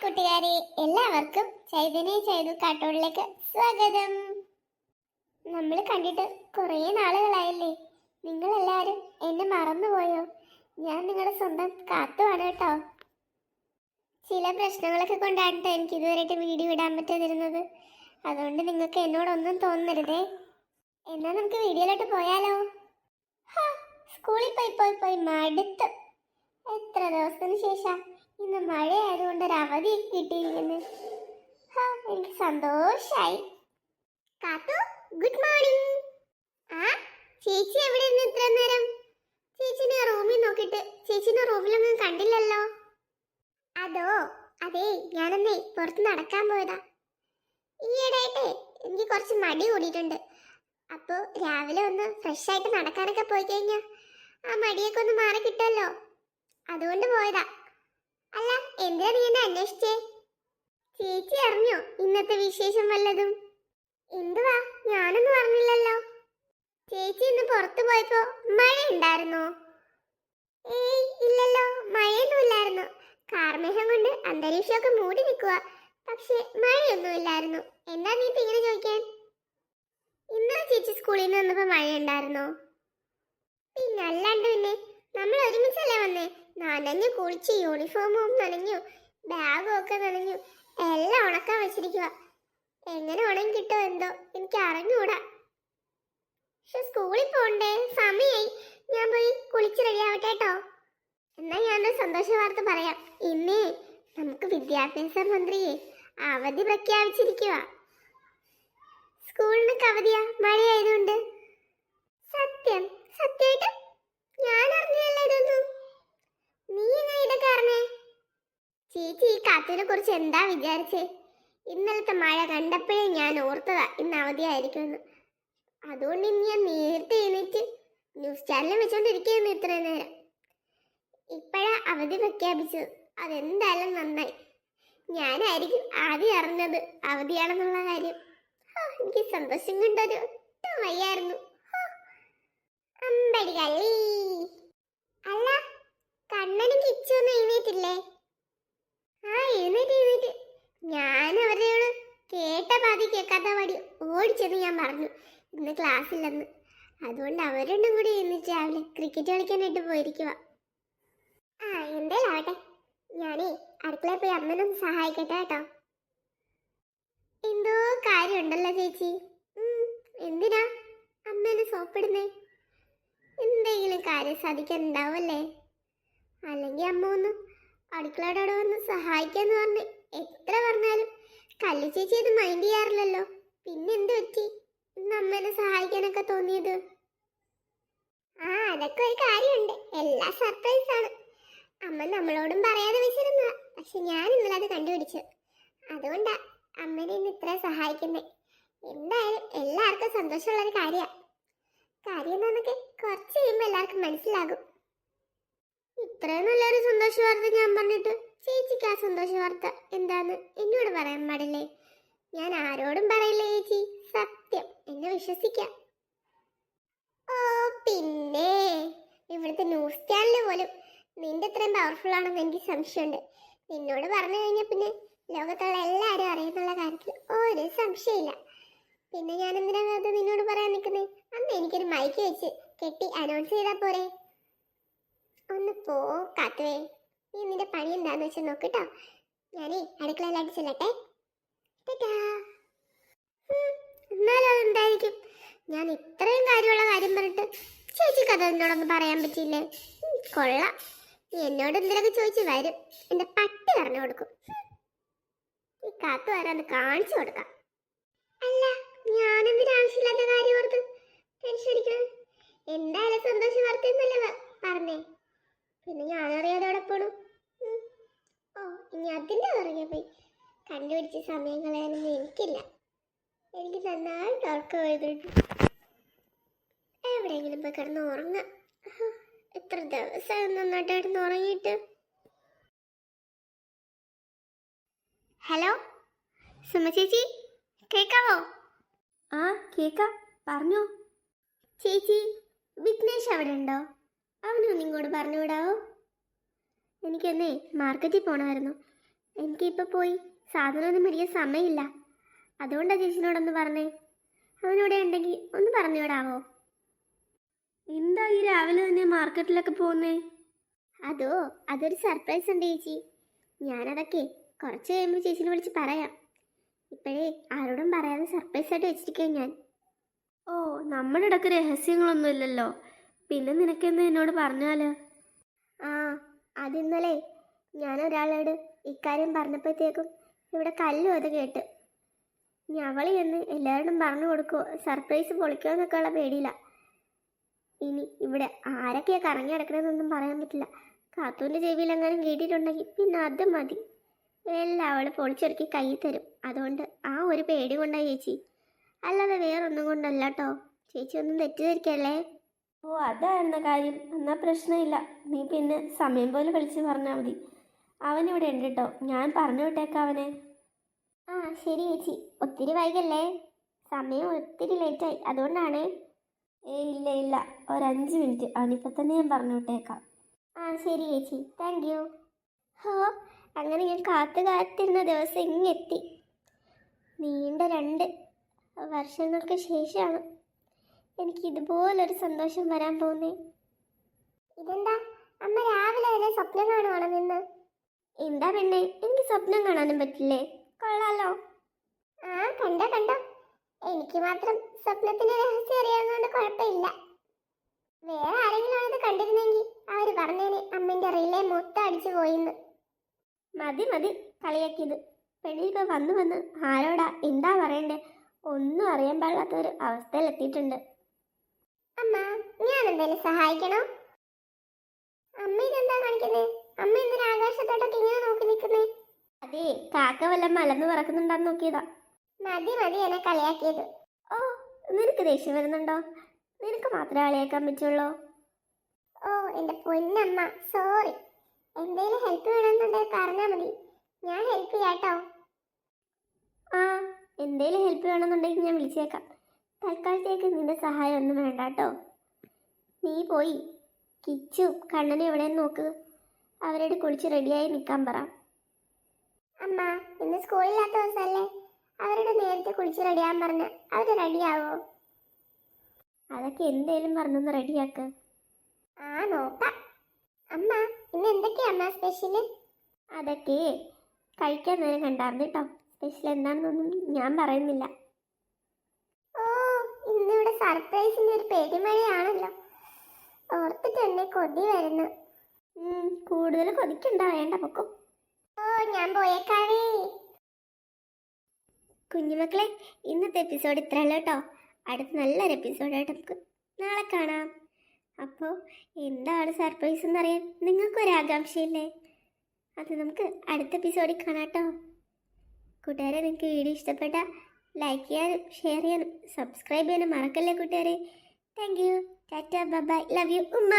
കൂട്ടുകാരെ എല്ലാവർക്കും ചൈതന്യ ചൈതു കാട്ടൂണിലേക്ക് സ്വാഗതം. നമ്മൾ കണ്ടിട്ട് കുറേ നാളുകളായില്ലേ? നിങ്ങളെല്ലാവരും എന്നെ മറന്നുപോയോ? ഞാൻ നിങ്ങളുടെ സ്വന്തം കാത്തുവാണ് കേട്ടോ. ചില പ്രശ്നങ്ങളൊക്കെ കൊണ്ടാണ് കേട്ടോ എനിക്ക് ഇതുവരെയായിട്ട് വീഡിയോ ഇടാൻ പറ്റാതിരുന്നത്. അതുകൊണ്ട് നിങ്ങൾക്ക് എന്നോടൊന്നും തോന്നരുതേ. എന്നാൽ നമുക്ക് വീഡിയോയിലോട്ട് പോയാലോ? സ്കൂളിൽ പോയി പോയി പോയി മടുത്ത്. എത്ര ദിവസത്തിന് ശേഷം? ഇന്ന് മഴ ആയതുകൊണ്ട് ഒരു അവധി കിട്ടിയിരിക്കുന്നു. എനിക്ക് സന്തോഷായി. കാത്തു ഗുഡ് മോർണിംഗ് ആ ചേച്ചി എവിടെ ഇരുന്ന് ഇത്ര നേരം? ചേച്ചിനെ റൂമിൽ നോക്കിയിട്ട് ചേച്ചിനെ റൂമിലൊന്നും കണ്ടില്ലല്ലോ. അതോ അതെ ഞാനന്നേ പുറത്ത് നടക്കാൻ പോയതാ. ഈയിടെയായിട്ടേ എനിക്ക് കുറച്ച് മടി കൂടിയിട്ടുണ്ട്. അപ്പോൾ രാവിലെ ഒന്ന് ഫ്രഷ് ആയിട്ട് നടക്കാനൊക്കെ പോയി കഴിഞ്ഞാൽ ആ മടിയൊക്കെ ഒന്ന് മാറി കിട്ടുമല്ലോ. അതുകൊണ്ട് പോയതാ. അല്ല എന്താ നീ എന്നെ അന്വേഷിച്ചേ? ചേച്ചി അറിഞ്ഞോ ഇന്നത്തെ വിശേഷം വല്ലതും? എന്തുവാ? ഞാനൊന്നും അറിഞ്ഞില്ലല്ലോ. ചേച്ചി ഇന്ന് പുറത്തു പോയപ്പോ മഴ ഉണ്ടായിരുന്നോ ഏയ് ഇല്ലല്ലോ മഴയൊന്നും ഇല്ലായിരുന്നു. കാർമേഘം കൊണ്ട് അന്തരീക്ഷമൊക്കെ മൂടി നിൽക്കുക പക്ഷെ മഴയൊന്നും ഇല്ലായിരുന്നു. എന്താ നീ ഇങ്ങനെ ചോദിക്കാൻ? ഇന്നലെ ചേച്ചി സ്കൂളിൽ നിന്ന് വന്നപ്പോ മഴ ഉണ്ടായിരുന്നോ പിന്നെ അല്ലാണ്ട് പിന്നെ നമ്മൾ ഒരുമിച്ചല്ലേ വന്നേ? നനഞ്ഞു കുളിച്ച് യൂണിഫോമും നനഞ്ഞു ബാഗും ഒക്കെ നനഞ്ഞു എല്ലാം ഉണക്കാൻ വെച്ചിരിക്കുക എങ്ങനെ ഉണങ്ങി കിട്ടുമോ എന്തോ എനിക്ക് അറിഞ്ഞൂടാ. പക്ഷെ സ്കൂളിൽ പോണ്ടേ? സമയായി. ഞാൻ പോയി കുളിച്ച് റെഡിയാവട്ടെ കേട്ടോ എന്നാ ഞാനൊരു സന്തോഷ വാർത്ത പറയാം. ഇന്നേ നമുക്ക് വിദ്യാഭ്യാസ മന്ത്രിയെ അവധി പ്രഖ്യാപിച്ചിരിക്കുക സ്കൂളിനൊക്കെ അവധിയാ? മഴയായതുകൊണ്ട് സത്യം സത്യമായിട്ട് ഞാൻ അറിഞ്ഞില്ല ഇതൊന്നും നീ എങ്ങനെ ഇതൊക്കെ അറിഞ്ഞേ ചേച്ചി കുറിച്ച് എന്താ വിചാരിച്ചേ? ഇന്നലത്തെ മഴ കണ്ടപ്പോഴേ ഞാൻ ഓർത്തതാ ഇന്ന് അവധിയായിരിക്കുമെന്ന്. അതുകൊണ്ട് ഇന്ന് ഞാൻ നേരത്തെ എഴുന്നേറ്റ് ന്യൂസ് ചാനൽ വെച്ചോണ്ടിരിക്കുന്നു ഇത്ര നേരം. ഇപ്പോഴാ അവധി പ്രഖ്യാപിച്ചത്. അതെന്തായാലും നന്നായി. ഞാനായിരിക്കും ആദ്യം അറിഞ്ഞത് അവധിയാണെന്നുള്ള കാര്യം. എനിക്ക് സന്തോഷം കൊണ്ടൊരു ഒട്ടും വയ്യായിരുന്നു ഹാ. അമ്പടി കള്ളി അല്ല കണ്ണനും കിച്ചൊന്നും എഴുന്നേറ്റില്ലേ ആ എഴുന്നേറ്റ് എഴുന്നേറ്റ് ഞാൻ അവരോട് കേട്ട പാതി കേൾക്കാത്ത പാടി ഓടിച്ചെന്ന് ഞാൻ പറഞ്ഞു ഇന്ന് ക്ലാസ് ഇല്ലെന്ന്. അതുകൊണ്ട് അവരണ്ടും കൂടി എഴുന്നേറ്റ് രാവിലെ ക്രിക്കറ്റ് കളിക്കാനായിട്ട് പോയിരിക്കുക ആ എന്തേലും ആവട്ടെ. ഞാനേ അടുക്കളയിൽ പോയി അമ്മനൊന്ന് സഹായിക്കട്ടെ കേട്ടോ. എന്തോ കാര്യമുണ്ടല്ലോ ചേച്ചി. എന്തിനാ അമ്മേനെ സോപ്പിടുന്നേ? എന്തെങ്കിലും കാര്യം സാധിക്കാനുണ്ടാവുമല്ലേ? അല്ലെങ്കിൽ അമ്മ ഒന്ന് അടുക്കളയുടെ അവിടെ വന്ന് സഹായിക്കാന്ന് പറഞ്ഞ് എത്ര പറഞ്ഞാലും കല്ലു ചേച്ചി അത് മൈൻഡ് ചെയ്യാറില്ലല്ലോ. പിന്നെ എന്ത് പറ്റി? ഇന്ന് അമ്മേനെ സഹായിക്കാനൊക്കെ തോന്നിയത്. ആ അതൊക്കെ ഒരു കാര്യമുണ്ട്. എല്ലാ സർപ്രൈസ് ആണ്. അമ്മ നമ്മളോടും പറയാതെ വെച്ചിരുന്നതാ. പക്ഷെ ഞാൻ ഇന്നലെ അത് കണ്ടുപിടിച്ചു. അതുകൊണ്ടാ അമ്മനെ ഇന്ന് ഇത്ര സഹായിക്കുന്നേ. എന്തായാലും എല്ലാവർക്കും സന്തോഷമുള്ള ഒരു കാര്യമാണ് കാര്യം. എന്താന്നൊക്കെ കുറച്ച് കഴിയുമ്പോൾ എല്ലാവർക്കും മനസ്സിലാകും. ഇത്രയും നല്ലൊരു സന്തോഷ വാർത്ത ഞാൻ പറഞ്ഞിട്ട് ചേച്ചിക്ക് ആ സന്തോഷ വാർത്ത എന്താന്ന് എന്നോട് പറയാൻ പാടില്ലേ? ഞാൻ ആരോടും പറയില്ല ചേച്ചി. സത്യം. എന്നെ വിശ്വസിക്കാം. ഓ പിന്നെ. ഇവിടുത്തെ ന്യൂസ് ചാനൽ പോലും നിന്റെ ഇത്രയും പവർഫുൾ ആണെന്ന് എനിക്ക് സംശയമുണ്ട്. നിന്നോട് പറഞ്ഞു കഴിഞ്ഞാൽ പിന്നെ ലോകത്തുള്ള എല്ലാവരും അറിയുന്നുള്ള കാര്യത്തിൽ ഒരു സംശയമില്ല. പിന്നെ ഞാൻ എന്തിനാ വെറുതെ നിന്നോട് പറയാൻ നിൽക്കുന്നത് അന്ന് എനിക്കൊരു മൈക്ക് വെച്ച് കെട്ടി അനൗൺസ് ചെയ്താൽ പോരെ. ഒന്ന് പോ കാത്തുവേ. നീ നിന്റെ പണി എന്താന്ന് വെച്ച് നോക്കിട്ടോ ഞാനേ അടുക്കളയിലായിട്ട് ചെല്ലട്ടെ എന്നാലും ഞാൻ ഇത്രയും കാര്യമുള്ള കാര്യം പറഞ്ഞിട്ട് ചേച്ചിക്ക് അത് എന്നോടൊന്നും പറയാൻ പറ്റിയില്ലേ? കൊള്ള. നീ എന്നോട് എന്തെങ്കിലുമൊക്കെ ചോദിച്ചു വരും? എന്റെ പട്ടി പറഞ്ഞു കൊടുക്കും. ഈ കാത്തു വരാന്ന് കാണിച്ചു കൊടുക്കാം. അല്ല ഞാനെന്തിനു ആവശ്യമില്ലാത്ത കാര്യം ഓർത്ത് ടെൻഷൻ എന്തായാലും സന്തോഷം വർത്തിന്നല്ലേ പറഞ്ഞേ. പിന്നെ ഞാനറിയാതെ അവിടെ പോണു. ഓ ഇനി അതിന്റെ പുറകെ പോയി കണ്ടുപിടിച്ച സമയം കളയാനൊന്നും എനിക്കില്ല. എനിക്ക് നന്നായി ഉറക്കം എഴുതിട്ടു എവിടെയെങ്കിലും പോയി കിടന്ന് ഉറങ്ങ. എത്ര ദിവസം നന്നായിട്ട് കിടന്ന് ഉറങ്ങിയിട്ട്? ഹലോ? സുമ ചേച്ചി കേൾക്കാവോ ആ കേക്കാം. പറഞ്ഞോ. ചേച്ചി വിഘ്നേഷ് അവിടെ ഉണ്ടോ? അവനൊന്നും ഇങ്ങോട്ട് പറഞ്ഞു വിടാവോ എനിക്കൊന്നേ മാർക്കറ്റിൽ പോകണമായിരുന്നു എനിക്കിപ്പോൾ പോയി സാധനമൊന്നും മേടിക്കാൻ സമയമില്ല. അതുകൊണ്ടാ ചേച്ചിനോടൊന്ന് പറഞ്ഞേ. അവനിവിടെ ഉണ്ടെങ്കിൽ ഒന്ന് പറഞ്ഞുവിടാവോ എന്താ ഈ രാവിലെ തന്നെ മാർക്കറ്റിലൊക്കെ പോകുന്നേ അതോ അതൊരു സർപ്രൈസ് ഉണ്ട് ചേച്ചി. ഞാനതൊക്കെ കുറച്ച് കഴിയുമ്പോൾ ചേച്ചിനെ വിളിച്ച് പറയാം. ഇപ്പോഴേ ആരോടും പറയാതെ സർപ്രൈസ് ആയിട്ട് വെച്ചിരിക്കുക ഞാൻ. ഓ നമ്മുടെ ഇടയ്ക്ക് രഹസ്യങ്ങളൊന്നും ഇല്ലല്ലോ. പിന്നെ നിനക്കെന്താ എന്നോട് പറഞ്ഞാൽ? ആ അതിന്നലെ ഞാൻ ഒരാളോട് ഇക്കാര്യം പറഞ്ഞപ്പോഴത്തേക്കും ഇവിടെ കല്ലും അത് കേട്ട്. ഇനി അവളി എന്ന് എല്ലാവരോടും പറഞ്ഞു കൊടുക്കുമോ സർപ്രൈസ് പൊളിക്കുമോ എന്നൊക്കെ ഉള്ള പേടിയില്ല ഇനി ഇവിടെ ആരൊക്കെയാ കറങ്ങി കിടക്കണമെന്നൊന്നും പറയാൻ പറ്റില്ല. കാത്തൂന്റെ ചെവിയിലെങ്ങാനും കേട്ടിട്ടുണ്ടെങ്കിൽ പിന്നെ അത് മതി. എല്ലാം അവൾ പൊളിച്ചൊരുക്കി കൈ തരും. അതുകൊണ്ട് ആ ഒരു പേടി കൊണ്ടാണ് ചേച്ചി. അല്ലാതെ വേറൊന്നും കൊണ്ടല്ല കേട്ടോ ചേച്ചി ഒന്നും തെറ്റിദ്ധരിക്കല്ലേ? ഓ അതായിരുന്ന കാര്യം. എന്നാ പ്രശ്നമില്ല. നീ പിന്നെ സമയം പോലെ വിളിച്ച് പറഞ്ഞാൽ മതി. അവനിവിടെ ഉണ്ട് കേട്ടോ ഞാൻ പറഞ്ഞു വിട്ടേക്കാം അവനെ. ആ ശരി ചേച്ചി. ഒത്തിരി വൈകല്ലേ? സമയം ഒത്തിരി ലേറ്റായി. അതുകൊണ്ടാണ്. ഏ ഇല്ല ഇല്ല. ഒരഞ്ച് മിനിറ്റ്. അവനിപ്പോൾ തന്നെ ഞാൻ പറഞ്ഞു വിട്ടേക്കാം. ആ ശരി ചേച്ചി. താങ്ക് യു ഹോ അങ്ങനെ ഞാൻ കാത്തു കാത്തിരുന്ന ദിവസം ഇങ്ങെത്തി നീണ്ട രണ്ട് വർഷങ്ങൾക്ക് ശേഷമാണ് എനിക്ക് ഇതുപോലൊരു സന്തോഷം വരാൻ പോകുന്നേ ഇതെന്താ? അമ്മ രാവിലെ വരെ സ്വപ്നം കാണുവാണോ നിന്ന്? എന്താ പെണ്ണെ? എനിക്ക് സ്വപ്നം കാണാനും പറ്റില്ലേ? കൊള്ളാലോ. ആ കണ്ടോ കണ്ടോ. എനിക്ക് മാത്രം സ്വപ്നത്തിന്റെ രഹസ്യം അറിയാവുന്നതുകൊണ്ട് കുഴപ്പമില്ല. വേറെ ആരെങ്കിലും ആണ് ഇത് കണ്ടിരുന്നെങ്കിൽ അവർ പറഞ്ഞേനെ അമ്മന്റെ റിലേ മൊത്തം അടിച്ചു പോയിന്ന്. മതി മതി കളിയാക്കിയത്. പെണ്ണിപ്പോ വന്നു വന്ന് ആരോടാ എന്താ പറയണ്ടേ? ഒന്നും അറിയാൻ പാടില്ലാത്ത ഒരു അവസ്ഥയിലെത്തിയിട്ടുണ്ട് അമ്മ ഞാൻ എന്തെങ്കിലും സഹായിക്കണോ? അമ്മ ഇതെന്താ കാണിക്കുന്നേ? അമ്മ എന്തിനാ ആകാശത്തോട്ടൊക്കെ ഇങ്ങനെ നോക്കി നിൽക്കുന്നേ? അതെ കാക്ക വല്ല മലന്ന് പറക്കുന്നുണ്ടാന്ന് നോക്കിയതാ. മതി മതി എന്നെ കളിയാക്കിയത്. ഓ നിനക്ക് ദേഷ്യം വരുന്നുണ്ടോ? നിനക്ക് മാത്രമേ കളിയാക്കാൻ പറ്റുള്ളൂ? ഓ എന്റെ പൊന്നമ്മ സോറി എന്തേലും ഹെൽപ്പ് വേണമെന്നുണ്ടെങ്കിൽ പറഞ്ഞാൽ മതി. ഞാൻ ഹെൽപ്പ് ചെയ്യാട്ടോ. ആ എന്തേലും ഹെൽപ്പ് വേണമെന്നുണ്ടെങ്കിൽ ഞാൻ വിളിച്ചേക്കാം. തൽക്കാലത്തേക്ക് നിന്റെ സഹായം ഒന്നും വേണ്ട കേട്ടോ നീ പോയി. കിച്ചു കണ്ണനെ എവിടെ നോക്ക്. അവരോട് കുളിച്ച് റെഡിയായി നിൽക്കാൻ പറ. അമ്മ ഇന്ന് സ്കൂളില്ലാത്ത ദിവസമല്ലേ അവരോട് നേരത്തെ കുളിച്ച് റെഡിയാൻ പറഞ്ഞ് അവർ റെഡിയാവോ? അതൊക്കെ എന്തേലും പറഞ്ഞൊന്ന് റെഡിയാക്ക്. ആ നോക്കാം. അമ്മ ഇന്ന് എന്തൊക്കെയാ അമ്മ സ്പെഷ്യൽ? അതൊക്കെ കഴിക്കാൻ നേരം കണ്ടായിരുന്നു കേട്ടോ. സ്പെഷ്യൽ എന്താണെന്നൊന്നും ഞാൻ പറയുന്നില്ല. ഓ ഇന്നിവിടെ സർപ്രൈസിന്റെ ഒരു പെരുമഴയാണല്ലോ ഓർത്തിട്ട് എന്നെ കൊതി വരുന്നു. കൂടുതൽ കൊതിക്കണ്ട വേണ്ട പൊക്കോ. ഓ ഞാൻ പോയേക്കാവേ. കുഞ്ഞുമക്കളെ ഇന്നത്തെ എപ്പിസോഡ് ഇത്ര അല്ല കേട്ടോ. അടുത്ത നല്ലൊരു എപ്പിസോഡായിട്ട് നമുക്ക് നാളെ കാണാം. അപ്പോൾ എന്താണ് സർപ്രൈസ് എന്നറിയാൻ നിങ്ങൾക്കൊരാകാംക്ഷയില്ലേ അത് നമുക്ക് അടുത്ത എപ്പിസോഡിൽ കാണാം കേട്ടോ. കൂട്ടുകാരെ നിങ്ങൾക്ക് വീഡിയോ ഇഷ്ടപ്പെട്ട ലൈക്ക് ചെയ്യാനും ഷെയർ ചെയ്യാനും സബ്സ്ക്രൈബ് ചെയ്യാനും മറക്കല്ലേ കൂട്ടുകാരെ? Thank you tata bye love you ഉമ്മ.